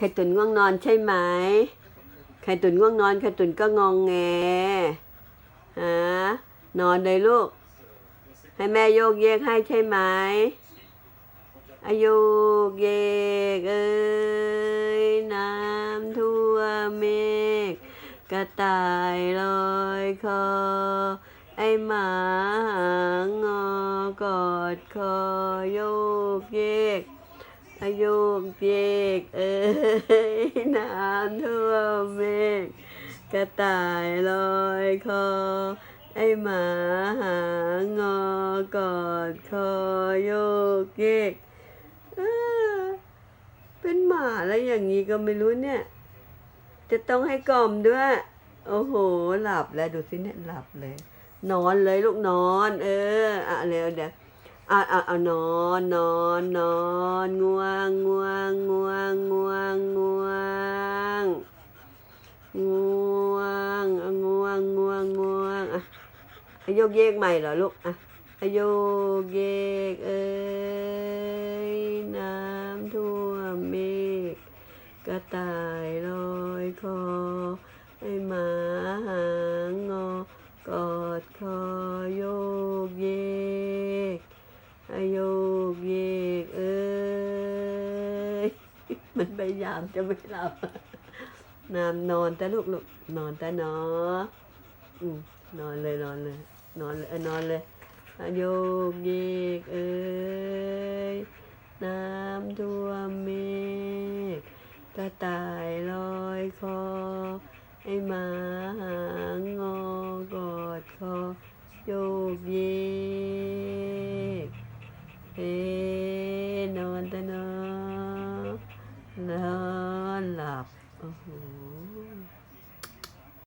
ไข่ตุนง่วงนอนใช่ไหมไข่ตุนง่วงนอนไข่ตุนก็งองแงฮะนอนเลยลูก ให้แม่โยกเยกให้ใช่ไหมอายุเยกเอ้ยน้ำทั่วเมฆกระต่ายลอยคอ ไอหมาหางอกอดคอโยกเยก อายุเยกเอ้ยน้ำท่วมเมฆกระต่ายลอยคอ ไอหมาหางอกอดคอโยกเยกเอ้อเป็นหมาแล้วอย่างนี้ก็ไม่รู้เนี่ย จะต้องให้กล่อมด้วย โอ้โห หลับแล้วดูสิเนี่ยหลับเลย นอนเลยลูกนอน เออ อะเร็วเดี๋ยวอะอะอะนอนนอนนอนง่ว ง่วงง่วงง่วงง่วงอะอายุเยกใหม่เหรอลูกอะอายุเยกเอ้ยน้ำท่วมเมฆกระต่ายลอยคอไอหมาหางงอกอดคอโยกเยกอะโยกเยกเอ้ยมันพยายามจะไม่หลับ นามนอนแต่ลูกลูกนอนแต่เนาะอืมนอนเลยนอนเลย นอนเลยนอนเลยโยกเยกเอ้ยน้ำท่วมเมฆกระต่ายลอยคอ ไอหมาหางงอกอดคอโยกเยกเฮ้นอนแต่นอนนอนหลับ Mm-hmm.